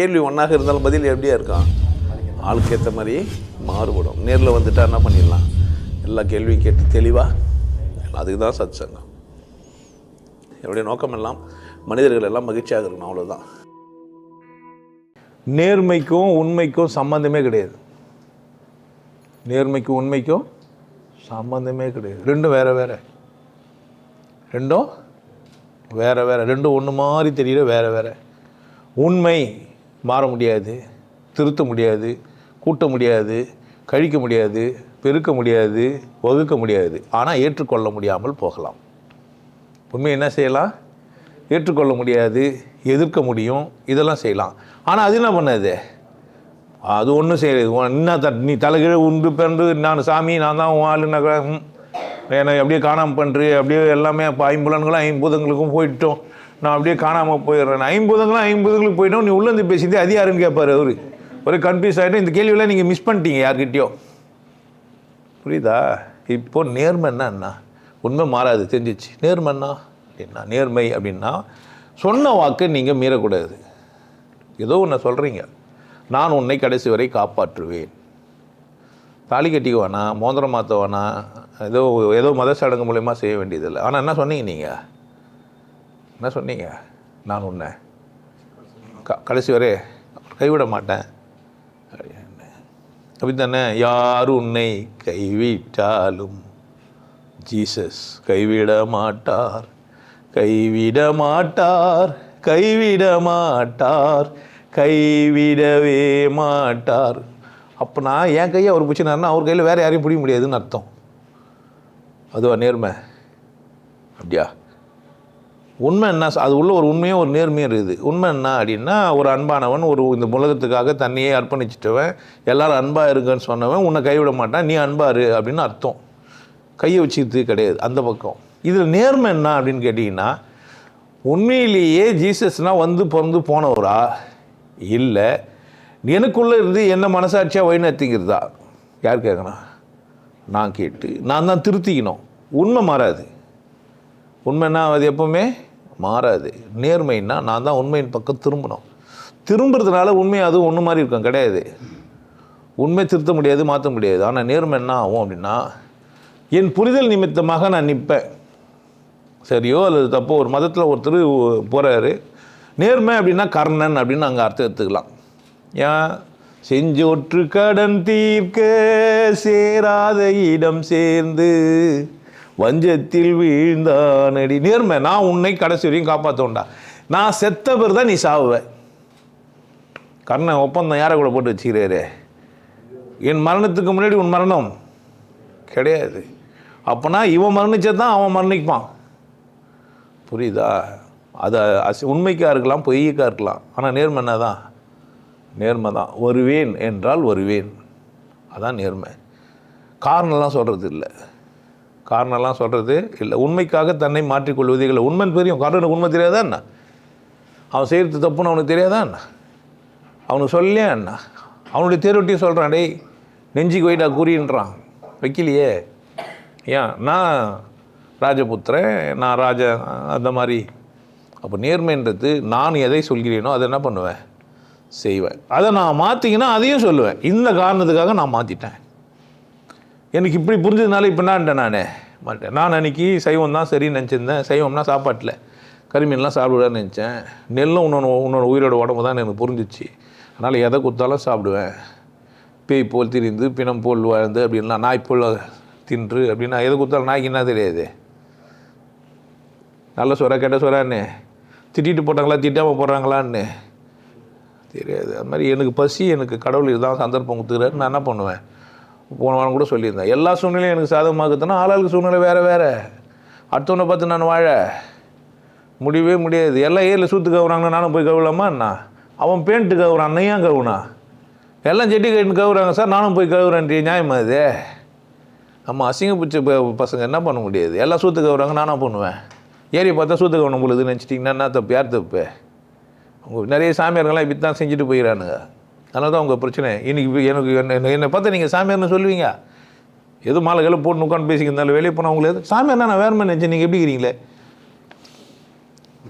கேள்வி ஒன்றாக இருந்தாலும் பதில் எப்படியா இருக்கான் ஆளுக்கு ஏற்ற மாதிரி மாறுபடும். நேரில் வந்துட்டா என்ன பண்ணிடலாம்? எல்லா கேள்வியும் கேட்டு தெளிவாக அதுக்கு தான் சத் சங்கம் என்னுடைய நோக்கம் எல்லாம் மனிதர்கள் எல்லாம் மகிழ்ச்சியாக இருக்கணும் அவ்வளோதான் நேர்மைக்கும் உண்மைக்கும் சம்மந்தமே கிடையாது. நேர்மைக்கும் உண்மைக்கும் சம்மந்தமே கிடையாது. ரெண்டும் வேற வேற. ரெண்டும் வேற வேற. ரெண்டும் ஒன்று மாதிரி தெரியல வேற வேற. உண்மை மாற முடியாது திருத்த முடியாது கூட்ட முடியாது கழிக்க முடியாது பெருக்க முடியாது வகுக்க முடியாது. ஆனால் ஏற்றுக்கொள்ள முடியாமல் போகலாம். உண்மை என்ன செய்யலாம்? ஏற்றுக்கொள்ள முடியாது எதிர்க்க முடியும் இதெல்லாம் செய்யலாம். ஆனால் அது என்ன பண்ணாது? அது ஒன்றும் செய்யாது என்ன த நீ தலைகீழ உண்டு பிறந்து நான் சாமி நான் தான் உன் ஆளுனாக்கா என்னை அப்படியே காணாமல் பண்ணுறேன் அப்படியே எல்லாமே இப்போ ஐம்புலன்களும் ஐம்பூதங்களுக்கும் போயிட்டோம். நான் அப்படியே காணாமல் போயிடுறேன். ஐம்பூதங்களும் ஐம்பதுங்களுக்கு போயிட்டோம். நீ உள்ளேருந்து பேசிட்டு அது யாருன்னு அவரு. ஒரே கன்ஃபியூஸ் ஆகிட்டு இந்த கேள்வியெல்லாம் நீங்கள் மிஸ் பண்ணிட்டீங்க யார்கிட்டயோ. புரியுதா? இப்போ நேர்மைன்னா என்ன? உண்மை மாறாது. தெரிஞ்சிச்சு. நேர்மைன்னா என்ன? நேர்மை அப்படின்னா சொன்ன வாக்கை நீங்கள் மீறக்கூடாது. ஏதோ ஒன்று சொல்கிறீங்க நான் உன்னை கடைசி வரை காப்பாற்றுவேன். தாலி கட்டிக்கு வேணாம் மோதிரம் மாற்ற வேணாம் ஏதோ ஏதோ மத சடங்கு மூலயமா செய்ய வேண்டியதில்லை. ஆனால் என்ன சொன்னீங்க நீங்கள் என்ன சொன்னீங்க? நான் உன்னை. க கடைசி வரை கைவிட மாட்டேன். அப்படி தானே யார் உன்னை கைவிட்டாலும் ஜீசஸ் கைவிட மாட்டார். கைவிட மாட்டார். கைவிட மாட்டார். கைவிடவே மாட்டார். அப்போ நான் என் கையை அவர் பிடிச்சினார்னா அவர் கையில் வேறு யாரையும் பிடிக்க முடியாதுன்னு அர்த்தம். அதுவா நேர்மை? அப்படியா? உண்மை என்ன? அது உள்ள ஒரு உண்மையும் ஒரு நேர்மையும் இருக்குது. உண்மை என்ன அப்படின்னா ஒரு அன்பானவன் ஒரு இந்த உலகத்துக்காக தன்னையே அர்ப்பணிச்சிட்டவன் எல்லாரும் அன்பாக இருக்குன்னு சொன்னவன் உன்னை கைவிட மாட்டான் நீ அன்பாரு அப்படின்னு அர்த்தம். கையை வச்சுக்கிறது கிடையாது அந்த பக்கம். இதில் நேர்மை என்ன அப்படின்னு கேட்டிங்கன்னா உண்மையிலேயே ஜீசஸ்னால் வந்து பிறந்து போனவரா? இல்லை. எனக்குள்ளே இருந்து என்ன மனசாட்சியாக வழிநடத்திக்கிறதா யார் கேட்கணும் நான் கேட்டு நான் தான் திருத்திக்கணும். உண்மை மாறாது. உண்மைன்னா அது எப்பவுமே மாறாது. நேர்மைன்னா நான் தான் உண்மையின் பக்கம் திரும்பணும். திரும்புறதுனால உண்மை அதுவும் ஒன்று மாதிரி இருக்கும் கிடையாது. உண்மை திருத்த முடியாது மாற்ற முடியாது. ஆனால் நேர்மை என்ன ஆகும் அப்படின்னா என் புரிதல் நிமித்தமாக நான் நிற்பேன். சரியோ அல்லது தப்போ ஒரு மதத்தில் ஒருத்தர் போகிறாரு நேர்மை அப்படின்னா கர்ணன் அப்படின்னு அங்கே அர்த்தம் எடுத்துக்கலாம். ஏன்? செஞ்சோற்று கடன் தீர்க்க சேராத இடம் சேர்ந்து வஞ்சத்தில் வீழ்ந்தானடி. நேர்மை நான் உன்னை கடைசி வரையும் காப்பாற்றோண்டா நான் செத்த பேர் தான் நீ சாவுவேன் கர்ணன் ஒப்பந்தம் யாரை கூட போட்டு வச்சுக்கிறாரு? என் மரணத்துக்கு முன்னாடி உன் மரணம்? கிடையாது. அப்போனா இவன் மரணிச்சா தான் அவன் மரணிப்பான். புரியுதா? அது அசி உண்மைக்காக இருக்கலாம் பொய்யக்கா இருக்கலாம். ஆனால் நேர்மை தான் நேர்மை தான். வருவேன் என்றால் வருவேன். அதான் நேர்மை. காரணம்லாம் சொல்கிறது இல்லை காரணம்லாம் சொல்கிறது இல்லை. உண்மைக்காக தன்னை மாற்றிக்கொள்வது இல்லை. உண்மை தெரியும் காரணம் உண்மை தெரியாதா என்ன? அவன் செய்கிறது தப்புன்னு அவனுக்கு தெரியாதா என்ன? அவனுக்கு சொல்லியா என்ன? அவனுடைய தேர்வட்டியும் சொல்கிறான் டேய் நெஞ்சுக்கு போயிட்டா கூறின்றான். வைக்கலையே. ஏன்? நான் ராஜபுத்திரன் நான் ராஜா அந்த மாதிரி. அப்போ நேர்மைன்றது நான் எதை சொல்கிறேனோ அதை என்ன பண்ணுவேன்? செய்வேன். அதை நான் மாற்றிக்கினா அதையும் சொல்லுவேன். இந்த காரணத்துக்காக நான் மாற்றிட்டேன் எனக்கு இப்படி புரிஞ்சதுனால இப்போ என்னன்ட்டேன் நான்? மாட்டேன் நான் அன்றைக்கி சைவம் தான் சரின்னு நினச்சிருந்தேன். சைவம்னா சாப்பாட்டில். கறிமீன்லாம் சாப்பிடுவேன்னு நினச்சேன். நெல்லும் உன்னோட உன்னோட உயிரோட உடம்பு தான் எனக்கு புரிஞ்சிச்சு. அதனால் எதை கொடுத்தாலும் சாப்பிடுவேன். பேய் போல் திரிந்து பிணம் போல் வாழ்ந்து அப்படின்லாம் நாய் போல் தின்று அப்படின்னா எதை கொடுத்தாலும் நாய்க்கு என்ன தெரியாது. நல்ல சொரா கெட்ட சொரான்னு. திட்டிட்டு போட்டாங்களா திட்டாமல் போடுறாங்களான்னு தெரியாது. அது மாதிரி எனக்கு பசி எனக்கு கடவுள் இதுதான் சந்தர்ப்பம் கொடுத்துக்கிறாரு. நான் என்ன பண்ணுவேன்? போன வாரம் கூட சொல்லியிருந்தேன். எல்லா சூழ்நிலையும் எனக்கு சாதகமாகுதுன்னா ஆளாளுக்கு சூழ்நிலை வேறு வேறு. அடுத்தவனை பார்த்து நான் வாழ. முடியவே முடியாது. எல்லாம் ஏரியில் சூத்து கவுறாங்கன்னா நானும் போய் கவுலாமா என்ன? அவன் பேண்ட்டு கவுறான் ஏன் கவுனா? எல்லாம் செட்டி கட்டு கவுறாங்க சார் நானும் போய் கவுறேன்ட்டு நியாயமா அது நம்ம அசிங்க பிடிச்ச ப- பசங்க என்ன பண்ண முடியாது? எல்லாம் சூத்து கவுறாங்க நானும் பண்ணுவேன். ஏரியை பார்த்தா சூத்து கவனம் பொழுதுன்னு நினச்சிட்டிங்கன்னா என்ன தப்பு? யார் தப்பு? நிறைய சாமியார்கள்லாம் இப்படி தான் செஞ்சுட்டு போயிடறானுங்க அதனால தான் உங்கள் பிரச்சனை. இன்னைக்கு எனக்கு என்ன என்னை பார்த்தா நீங்கள் சாமியார்னு சொல்லுவீங்க? எது மாலை கையில் போட்டு உட்காந்து பேசிக்கிறதால வெளியே போனால் உங்களுக்கு எது சாமியார்னா நான் வேறு நினச்சேன். நீங்கள் எப்படி இருக்கிறீங்களே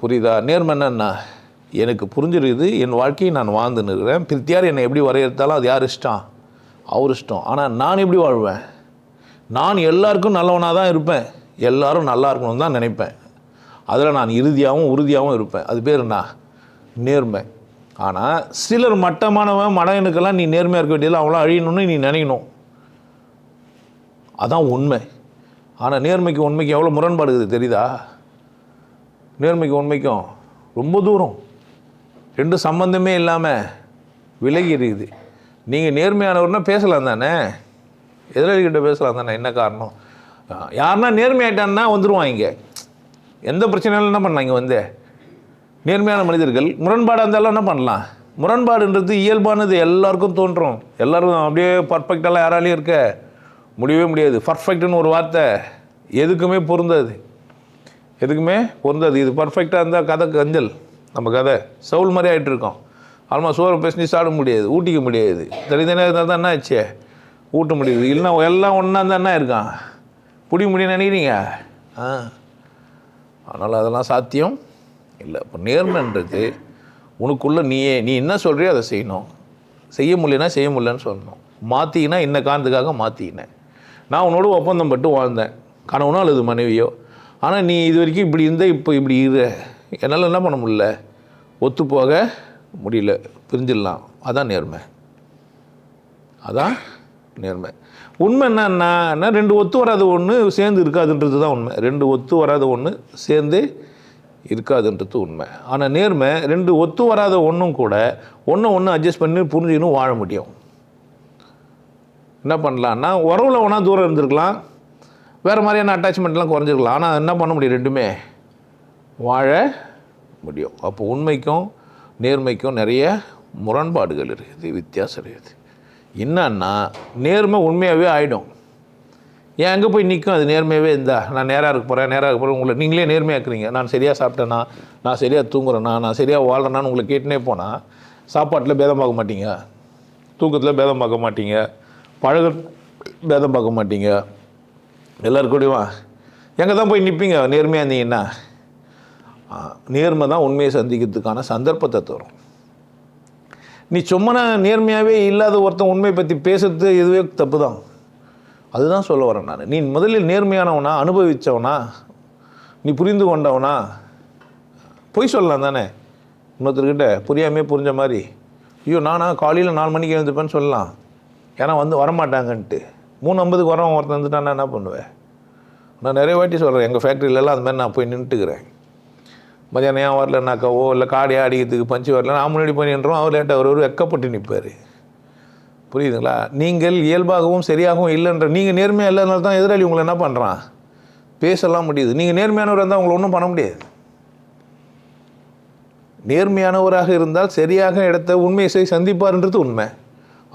புரியுதா? நேர்மை என்னன்னா எனக்கு புரிஞ்சிருக்குது. என் வாழ்க்கையை நான் வாழ்ந்துன்னு இருக்கிறேன் பிரித்தியார் என்னை எப்படி வரையறுத்தாலும் அது யார் இஷ்டம்? அவர் இஷ்டம். ஆனால் நான் எப்படி வாழ்வேன்? நான் எல்லாருக்கும் நல்லவனாக தான் இருப்பேன். எல்லாரும் நல்லா இருக்கணும்னு தான் நினைப்பேன். அதில் நான் இறுதியாகவும் உறுதியாகவும் இருப்பேன். அது பேர் என்ன? நேர்மை. ஆனால் சிலர் மட்டமானவன் மடையனுக்கெல்லாம் நீ நேர்மையாக இருக்க வேண்டியதில்லை அவங்களாம் அழியணும்னு நீ நினைக்கணும். அதான் உண்மை. ஆனால் நேர்மைக்கு உண்மைக்கு எவ்வளோ முரண்பாடு இருக்குது தெரியுதா? நேர்மைக்கு உண்மைக்கும் ரொம்ப தூரம். ரெண்டு சம்பந்தமே இல்லாமல் விலகி இருக்குது. நீங்கள் நேர்மையானவர்னா பேசலாம் தானே? எதிரிகிட்ட பேசலாம் தானே? என்ன காரணம்? யாருன்னா நேர்மையாயிட்டான்னா வந்துடுவான் இங்கே. எந்த பிரச்சனையும் என்ன பண்ணலாம் இங்கே வந்து? நேர்மையான மனிதர்கள் முரண்பாடாக இருந்தாலும் என்ன பண்ணலாம்? முரண்பாடுன்றது இயல்பானது எல்லாருக்கும் தோன்றும். எல்லாரும் அப்படியே பர்ஃபெக்டெல்லாம் யாராலையும் இருக்க முடியவே முடியாது. பர்ஃபெக்ட்னு ஒரு வார்த்தை எதுக்குமே பொருந்தாது. எதுக்குமே பொருந்தாது. இது பர்ஃபெக்டாக இருந்தால் கதை கஞ்சல். நம்ம கதை சவுல் மாதிரி ஆகிட்டு இருக்கோம். ஆல்மா சோறு பேசி சாப்பிட முடியாது. ஊட்டிக்க முடியாது. தனித்தனியாக இருந்தால் தான் என்ன ஆச்சு ஊட்ட முடியுது. இல்லைன்னா எல்லாம் ஒன்றா இருந்தால் என்ன இருக்கான் பிடிக்க முடியும்னு நினைக்கிறீங்க? ஆ. அதனால் அதெல்லாம் சாத்தியம். இல்லை இப்போ நேர்மைன்றது உனக்குள்ளே நீயே நீ என்ன சொல்கிறியோ அதை செய்யணும். செய்ய முடியலனா செய்ய முடியலன்னு சொல்லணும். மாற்றிக்கினா இந்த காரணத்துக்காக மாற்றிக்கினேன் நான் உன்னோட ஒப்பந்தம் பட்டு வாழ்ந்தேன். கணவனோ அல்லது மனைவியோ. ஆனால் நீ இது வரைக்கும் இப்படி இருந்த இப்போ இப்படி இரு. என்னால் என்ன பண்ண முடியல? ஒத்து போக முடியல. பிரிஞ்சிடலாம். அதான் நேர்மை. அதான் நேர்மை. உண்மை என்னன்னா ரெண்டு ஒத்து வராத ஒன்று சேர்ந்து இருக்காதுன்றது தான் உண்மை. ரெண்டு ஒத்து வராத ஒன்று சேர்ந்து இருக்காதுன்றது உண்மை. ஆனால் நேர்மை ரெண்டு ஒத்து வராத ஒன்றும் கூட ஒன்று ஒன்று அட்ஜஸ்ட் பண்ணி புரிஞ்சுக்கணும் வாழ முடியும். என்ன பண்ணலான்னா உறவில் ஒன்றா தூரம் இருந்திருக்கலாம். வேறு மாதிரியான அட்டாச்மெண்ட்லாம் குறைஞ்சிருக்கலாம். ஆனால் என்ன பண்ண முடியும் ரெண்டுமே? வாழ முடியும். அப்போ உண்மைக்கும் நேர்மைக்கும் நிறைய முரண்பாடுகள் இருக்குது வித்தியாசம் இருக்குது. என்னன்னா நேர்மை உண்மையாகவே ஆகிடும் ஏன் அங்கே போய் நிற்கும் அது நேர்மையாகவே இருந்தா. நான் நேராக இருக்க போகிறேன் நேராக இருக்க போகிறேன் உங்களை நீங்களே நேர்மையாக்குறீங்க. நான் சரியாக சாப்பிட்டேனா? நான் சரியாக தூங்குறேனா? நான் சரியாக வாழ்கிறேனான்னு உங்களை கேட்டுனே போனால் சாப்பாட்டில் பேதம் பார்க்க மாட்டீங்க. தூக்கத்தில் பேதம் பார்க்க மாட்டீங்க. பழக பேதம் பார்க்க மாட்டீங்க. எல்லாருக்கூடயும் எங்கே தான் போய் நிற்பீங்க நேர்மையாக இருந்தீங்கன்னா? நேர்மை தான் உண்மையை சந்திக்கிறதுக்கான சந்தர்ப்பத்தை தரும். நீ சும்மா நேர்மையாகவே இல்லாத ஒருத்தன் உண்மையை பற்றி பேசுறது இதுவே தப்பு தான் அதுதான் சொல்ல வரேன் நான். நீ முதலில் நேர்மையானவனா அனுபவித்தவனா நீ புரிந்து கொண்டவனா? பொய் சொல்லலாம் தானே? இன்னொருத்தர்கிட்ட புரியாமே புரிஞ்ச மாதிரி ஐயோ நானா காலையில் நாலு மணிக்கு எழுந்துப்பேன்னு சொல்லலாம். ஏன்னா வந்து வரமாட்டாங்கன்ட்டு. மூணு ஐம்பதுக்கு வரவன் ஒருத்தன் வந்துட்டான்னா என்ன பண்ணுவேன்? நான் நிறைய வாட்டி சொல்கிறேன் எங்கள் ஃபேக்ட்ரியிலலாம் அது மாதிரி நான் போய் நின்றுட்டுக்கிறேன். மதியானம் ஏன் வரலனாக்காவோ இல்லை காடையாக அடிக்கிறதுக்கு பஞ்சு வரல. நான் முன்னாடி போய் நின்றோம் அவர் லேட்டாக வருவார் வெக்கப்பட்டு நிற்பார். புரியுதுங்களா? நீங்கள் இயல்பாகவும் சரியாகவும் இல்லைன்ற நீங்கள் நேர்மையாக இல்லாதனால தான் எதிராளி உங்களை என்ன பண்ணுறான் பேசலாம் முடியுது. நீங்கள் நேர்மையானவர் இருந்தால் உங்களை ஒன்றும் பண்ண முடியாது. நேர்மையானவராக இருந்தால் சரியாக இடத்த உண்மையை செய் சந்திப்பார்ன்றது உண்மை.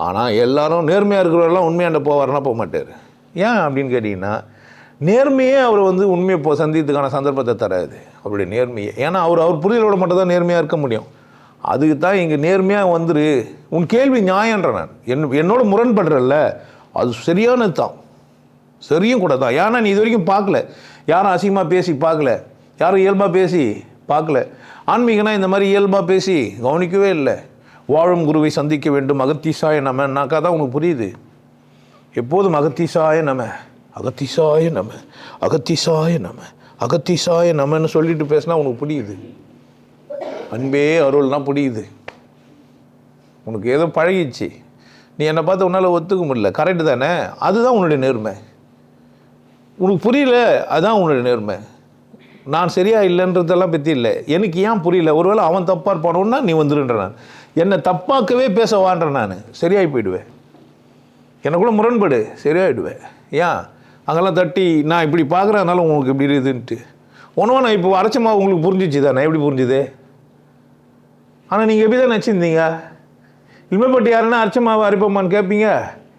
ஆனால் எல்லாரும் நேர்மையாக இருக்கிறவரெல்லாம் உண்மையாண்ட போவார்னா போக மாட்டார். ஏன் அப்படின்னு கேட்டிங்கன்னா நேர்மையே அவர் வந்து உண்மையை போ சந்தித்துக்கான சந்தர்ப்பத்தை தராது. அவருடைய நேர்மையை. ஏன்னா அவர் அவர் புரிதலோட மட்டும் தான் நேர்மையாக இருக்க முடியும். அதுக்கு தான் இங்கே நேர்மையாக வந்துரு. உன் கேள்வி நியாயன்ற நான். என் என்னோட முரண்படுறல்ல. அது சரியானது தான் சரியும் கூட தான் ஏன்னா நீ இது வரைக்கும் பார்க்கல. யாரும் அசிங்கமாக பேசி பார்க்கல. யாரும் இயல்பாக பேசி பார்க்கல. ஆன்மீகனா இந்த மாதிரி இயல்பாக பேசி கவனிக்கவே இல்லை. வாழும் குருவை சந்திக்க வேண்டும். அகத்தீசாய நமனாக்கா தான் உனக்கு புரியுது. எப்போதும் அகத்தீசாய நம. அகத்தீசாய நம. அகத்தீசாய நம. அகத்தீசாய நமன்னு சொல்லிட்டு பேசினா உனக்கு புரியுது. அன்பே அருள்னா புரியுது. உனக்கு ஏதோ பழகிச்சு நீ என்னை பார்த்து உன்னால் ஒத்துக்க முடியல. கரெக்டு தானே? அதுதான் உன்னுடைய நேர்மை. உனக்கு புரியல? அதுதான் உன்னுடைய நேர்மை. நான் சரியா இல்லைன்றதெல்லாம் பற்றி இல்லை. எனக்கு ஏன் புரியல? ஒருவேளை அவன் தப்பாக இருப்பானோன்னா நீ வந்துருன்ற நான். என்னை தப்பாக்கவே பேச நான். சரியாகி போயிடுவேன். எனக்குள்ள முரண்படு. சரியாயிடுவேன். ஏன்? அங்கெல்லாம் தட்டி நான் இப்படி பார்க்குறதுனால உங்களுக்கு இப்படி இருக்குதுன்ட்டு. ஒன்றும் நான் இப்போ அரைச்சமாக உங்களுக்கு புரிஞ்சிச்சு தானே? எப்படி புரிஞ்சுது? ஆனால் நீங்கள் எப்படி தான் நினச்சிருந்தீங்க? இனிமேப்பட்டு யாருன்னா அர்ச்சமாவை அரைப்போமான்னு கேட்பீங்க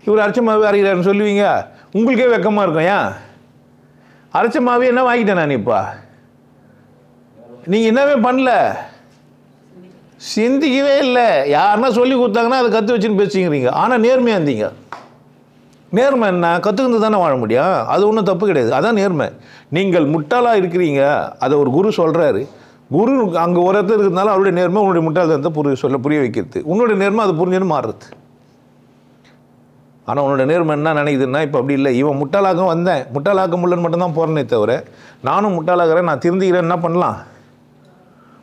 இவர் அர்ச்சமாவே அரைக்கிறாருன்னு சொல்லுவீங்க? உங்களுக்கே வெக்கமாக இருக்கும் ஏன்? அரைச்சமாவே என்ன வாங்கிட்டேன் நான் இப்போ? நீங்கள் என்னவே பண்ணல. சிந்திக்கவே இல்லை. யாருன்னா சொல்லி கொடுத்தாங்கன்னா அதை கற்று வச்சுன்னு பேசிக்கிறீங்க. ஆனால் நேர்மையாக இருந்தீங்க. நேர்மை என்ன? கற்றுக்கிட்டு தானே வாழ முடியும்? அது ஒன்றும் தப்பு கிடையாது. அதான் நேர்மை. நீங்கள் முட்டாளாக இருக்கிறீங்க. அதை ஒரு குரு சொல்கிறாரு குரு அங்கே ஒருத்தர் இருக்கிறதுனால அவருடைய நேர்மை உன்னுடைய முட்டாள்தனத்தை புரிய சொல்ல புரிய வைக்கிறது. உன்னுடைய நேர்மை அது புரிஞ்சுன்னு மாறுறது. ஆனால் உன்னோட நேர்மை என்ன நினைக்குதுன்னா இப்போ அப்படி இல்லை. இவன் முட்டாளாக வந்தேன். முட்டாளாக்க முடியலன்னு மட்டும்தான் போகிறேனே தவிர நானும் முட்டாளாகிறேன் நான் திருந்திக்கிறேன் என்ன பண்ணலாம்?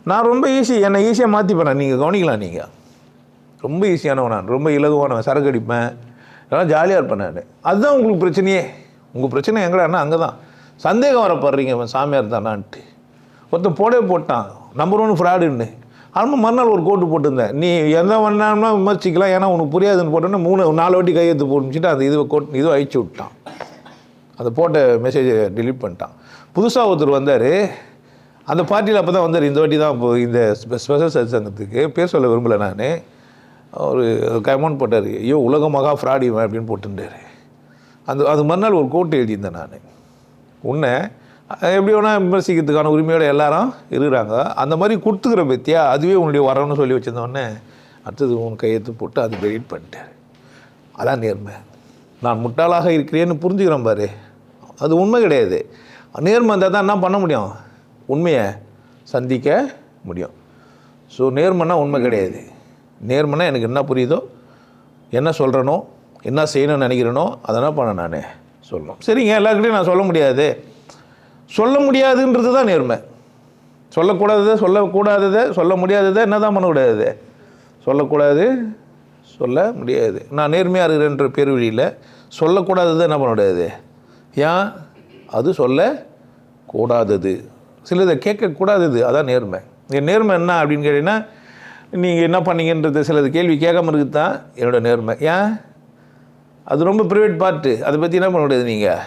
நான் ரொம்ப ஈஸி என்னை ஈஸியாக மாற்றிப்பேன் நீங்கள் கவனிக்கலாம் நீங்கள் ரொம்ப ஈஸியானவன் நான். ரொம்ப இலகுவானவன். சரக்கு அடிப்பேன். எல்லாம் ஜாலியாக இருப்பேன் நான். அதுதான் உங்களுக்கு பிரச்சனையே. உங்கள் பிரச்சனை எங்கடான்னா அங்கே தான் சந்தேகம் வரப்படுறீங்க இவன் சாமியார் தானான்ட்டு. ஒருத்தன் போடவே போட்டான். நம்பர் ஒன் ஃப்ராடுன்னு ஆனால் மறுநாள் ஒரு கோட்டு போட்டிருந்தேன். நீ எந்த வேணாம்னா விமர்சிக்கலாம். ஏன்னா உனக்கு புரியாதுன்னு போட்டோன்னே மூணு நாலு வாட்டி கையெழுத்து போட்டுச்சுட்டு அந்த இது கோட் இதுவும் அழிச்சு விட்டான். அந்த போட்ட மெசேஜை டிலீட் பண்ணிட்டான். புதுசாக ஒருத்தர் வந்தார். அந்த பார்ட்டியில் அப்போ தான் வந்தார். இந்த வாட்டி தான் இப்போ இந்த ஸ்பெஷல் சங்கத்துக்கு. பேர் சொல்ல விரும்பலை நான். ஒரு கமெண்ட் போட்டார். ஐயோ உலக மகா ஃப்ராடி அப்படின்னு போட்டுட்டார் அந்த அது மறுநாள் ஒரு கோட்டு எழுதியிருந்தேன் நான். உன்னை எப்படி வேணால் விமர்சிக்கிறதுக்கான உரிமையோடு எல்லாரும் இருக்கிறாங்க. அந்த மாதிரி கொடுத்துக்கிற பற்றியா அதுவே உன்னுடைய வரணும்னு சொல்லி வச்சுருந்தோடனே அடுத்தது உன் கையெழுத்து போட்டு அது டெலீட் பண்ணிட்டார். அதான் நேர்மை. நான் முட்டாளாக இருக்கிறேன்னு புரிஞ்சுக்கிறேன் பாரு. அது உண்மை கிடையாது. நேர்மை இருந்தால் தான் என்ன பண்ண முடியும்? உண்மையை சந்திக்க முடியும். ஸோ நேர்மைனா உண்மை கிடையாது. நேர்மைனா எனக்கு என்ன புரியுதோ என்ன சொல்கிறனோ என்ன செய்யணும்னு நினைக்கிறேனோ அதெல்லாம் பண்ண நான்? சொல்லணும். சரிங்க எல்லாருக்கிட்டையும் நான் சொல்ல முடியாது. சொல்ல முடியாதுன்றது தான் நேர்மை. சொல்லக்கூடாததை சொல்லக்கூடாததை சொல்ல முடியாததை என்ன தான் பண்ணக்கூடாது சொல்லக்கூடாது சொல்ல முடியாது. நான் நேர்மையாக இருக்கிறேன்ற பேர் வழியில் சொல்லக்கூடாததை என்ன பண்ணக்கூடாது? ஏன்? அது சொல்ல கூடாதது சிலதை கேட்கக்கூடாதது. அதான் நேர்மை. என் நேர்மை என்ன அப்படின்னு கேட்டிங்கன்னா நீங்கள் என்ன பண்ணீங்கன்றது சிலது கேள்வி கேட்காம இருக்குது தான் என்னோட நேர்மை. ஏன்? அது ரொம்ப ப்ரைவேட் பார்ட்டு அதை பற்றி என்ன பண்ண முடியாது நீங்கள்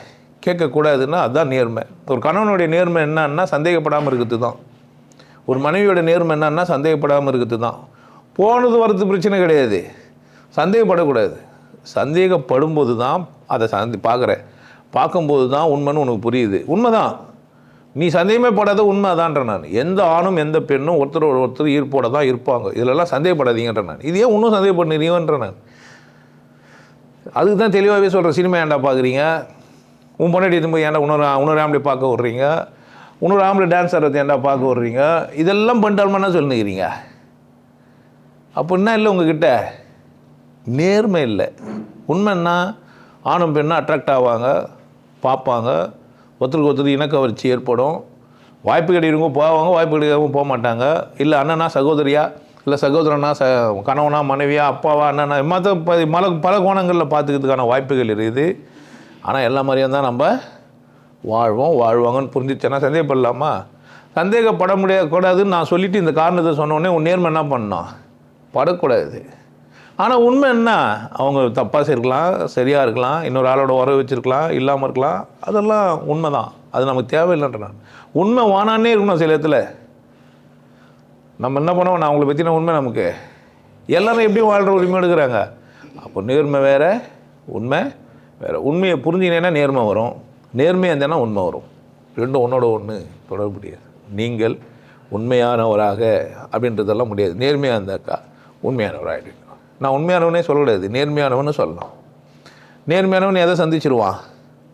கேட்கக்கூடாதுன்னா அதுதான் நேர்மை. ஒரு கணவனுடைய நேர்மை என்னன்னா சந்தேகப்படாமல் இருக்கிறது தான். ஒரு மனைவியோட நேர்மை என்னன்னா சந்தேகப்படாமல் இருக்கிறது தான். போனது வரது பிரச்சனை கிடையாது. சந்தேகப்படக்கூடாது. சந்தேகப்படும்போது தான் அதை சந்தி பார்க்குறேன். பார்க்கும்போது தான் உண்மைன்னு உனக்கு புரியுது. உண்மை தான் நீ சந்தேகமே படாத உண்மை அதான்ற நான். எந்த ஆணும் எந்த பெண்ணும் ஒருத்தரோட ஒருத்தர் ஈர்ப்போட தான் இருப்பாங்க. இதிலெல்லாம் சந்தேகப்படாதீங்கன்ற நான். இது ஏன் இன்னும் சந்தேகப்படுறீங்கன்ற நான். அதுக்கு தான் தெளிவாகவே சொல்கிறேன் சினிமா ஏன்டா பார்க்குறீங்க? உன் பொண்டாட்டி திரும்ப ஏன்டா இன்னொரு இன்னொரு ஆம்பளை பார்க்க விட்றீங்க இன்னொரு ஆம்பளை டான்ஸ் ஆடுறது ஏன்டா பார்க்க விட்றீங்க இதெல்லாம் பண்ணிட்டாலுமா சொல்லுங்கிறீங்க அப்போ என்ன இல்லை உங்ககிட்ட? நேர்மை இல்லை. உண்மைன்னா ஆணும் பெண்ணும் அட்ராக்ட் ஆவாங்க பார்ப்பாங்க. ஒருத்தருக்கு ஒருத்தர் இனக்கவர்ச்சி ஏற்படும். வாய்ப்பு கிடைக்கிறவங்க போவாங்க வாய்ப்பு கிடைக்கிறவங்க போக மாட்டாங்க. இல்லை அண்ணனா சகோதரியா? இல்லை சகோதரனா ச கணவனா மனைவியா அப்பாவா அண்ணனா? மற்ற பல கோணங்களில் பார்த்துக்கிறதுக்கான வாய்ப்புகள் இருக்குது. ஆனால் எல்லா மாதிரியும் தான் நம்ம வாழ்வோம் வாழ்வாங்கன்னு புரிஞ்சிச்சேன்னா சந்தேகப்படலாமா? சந்தேகப்பட முடியக்கூடாதுன்னு நான் சொல்லிவிட்டு இந்த காரணத்தை சொன்னோடனே உன் நேர்மை என்ன பண்ணோம் படக்கூடாது. ஆனால் உண்மை என்ன? அவங்க தப்பாக இருக்கலாம் சரியாக இருக்கலாம் இன்னொரு ஆளோட உறவு வச்சுருக்கலாம் இல்லாமல் இருக்கலாம் அதெல்லாம் உண்மை தான் அது நமக்கு தேவையில்லைன்ற நான். உண்மை வானானே இருக்கணும் சில இடத்துல. நம்ம என்ன பண்ணுவோம் நான் அவங்கள பற்றின உண்மை நமக்கு. எல்லாரும் எப்படி வாழ்கிற உரிமை எடுக்கிறாங்க அப்போ நேர்மை வேறு உண்மை வேறு உண்மையை புரிஞ்சிங்கன்னா நேர்மை வரும். நேர்மையாக இருந்தேன்னா உண்மை வரும். ரெண்டும் ஒன்றோட ஒன்று தொடர்புடையது நீங்கள் உண்மையானவராக அப்படின்றதெல்லாம் முடியாது. நேர்மையாக இருந்தாக்கா உண்மையானவராகிடுங்க நான் உண்மையானவனே சொல்லக்கூடாது. நேர்மையானவனு சொல்லலாம். நேர்மையானவன் எதை சந்திச்சிருவான்?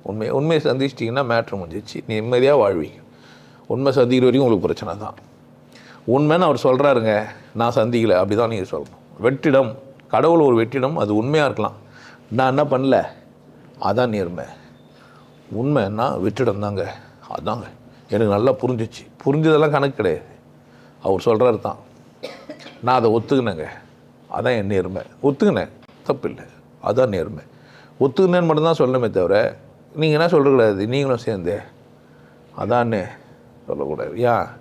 உண்மை உண்மையை சந்திச்சிட்டிங்கன்னா மேட்ரு முடிஞ்சிச்சு நிம்மதியாக வாழ்வீங்க உண்மை சந்திக்கிற வரைக்கும் உங்களுக்கு பிரச்சனை தான். உண்மைன்னு அவர் சொல்கிறாருங்க நான் சந்திக்கலை. அப்படி தான் நீங்கள் சொல்லணும். வெற்றிடம். கடவுள் ஒரு வெற்றிடம். அது உண்மையாக இருக்கலாம். நான் என்ன பண்ணல? அதான் நேர்மை. உண்மைன்னா வெற்றிடம் தாங்க அதாங்க. எனக்கு நல்லா புரிஞ்சிச்சு. புரிஞ்சதெல்லாம் கணக்கு கிடையாது. அவர் சொல்கிறாரு தான். நான் அதை ஒத்துக்கினேங்க. அதான் என் நேர்மை. ஒத்துக்கினேன். தப்பு இல்லை அதான் நேர்மை. ஒத்துக்கினேன்னு மட்டும்தான் சொல்லணுமே தவிர நீங்கள் என்ன சொல்லக்கூடாது நீங்களும் சேர்ந்தே. அதானே சொல்லக்கூடாது. ஏன்?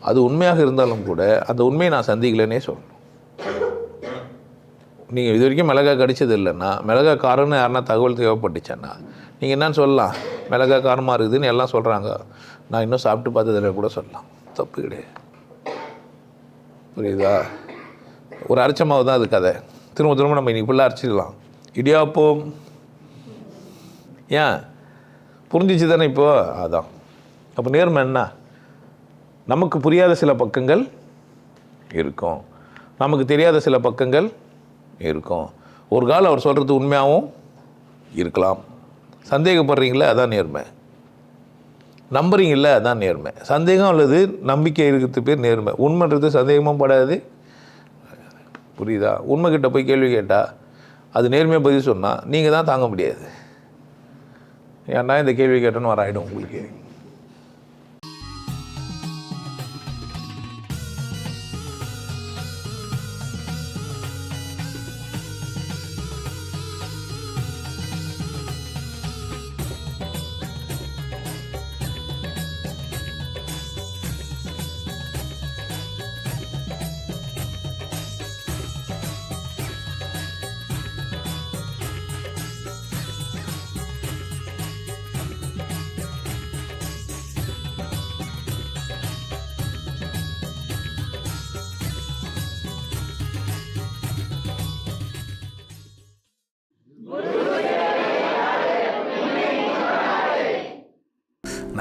அது உண்மையாக இருந்தாலும் கூட அந்த உண்மையை நான் சந்திக்கலன்னே சொல்லணும். நீங்கள் இது வரைக்கும் மிளகா கடிச்சது இல்லைன்னா மிளகா காரம்னு யாருன்னா தகவல் தேவைப்பட்டுச்சேன்னா நீங்கள் என்னன்னு சொல்லலாம். மிளகா காரமாக இருக்குதுன்னு எல்லாம் சொல்கிறாங்க நான் இன்னும் சாப்பிட்டு பார்த்ததில் கூட சொல்லலாம். தப்பு கிடையாது. புரியுதா? ஒரு அரைச்ச மாவு தான் அது கதை. திரும்ப திரும்ப நம்ம இன்றைக்கி ஃபுல்லாக அரைச்சிடலாம். இடியாப்பம். ஏன்? புரிஞ்சிச்சு தானே இப்போ? அதான். அப்போ நேர்மை என்ன? நமக்கு புரியாத சில பக்கங்கள் இருக்கும். நமக்கு தெரியாத சில பக்கங்கள் இருக்கும். ஒரு காலம் அவர் சொல்கிறது உண்மையாகவும் இருக்கலாம். சந்தேகப்படுறீங்களே அதான் நேர்மை. நம்புறீங்கல்ல அதான் நேர்மை. சந்தேகம் அல்லது நம்பிக்கை இருக்கிறது பேர் நேர்மை. உண்மைன்றது சந்தேகமும் படாது. புரியுதா? உண்மைக்கிட்ட போய் கேள்வி கேட்டால் அது நேர்மையாக பதில் சொன்னால் நீங்கள் தான் தாங்க முடியாது. ஏன்னா இந்த கேள்வி கேட்டோன்னு வர ஆகிடும் உங்களுக்கு.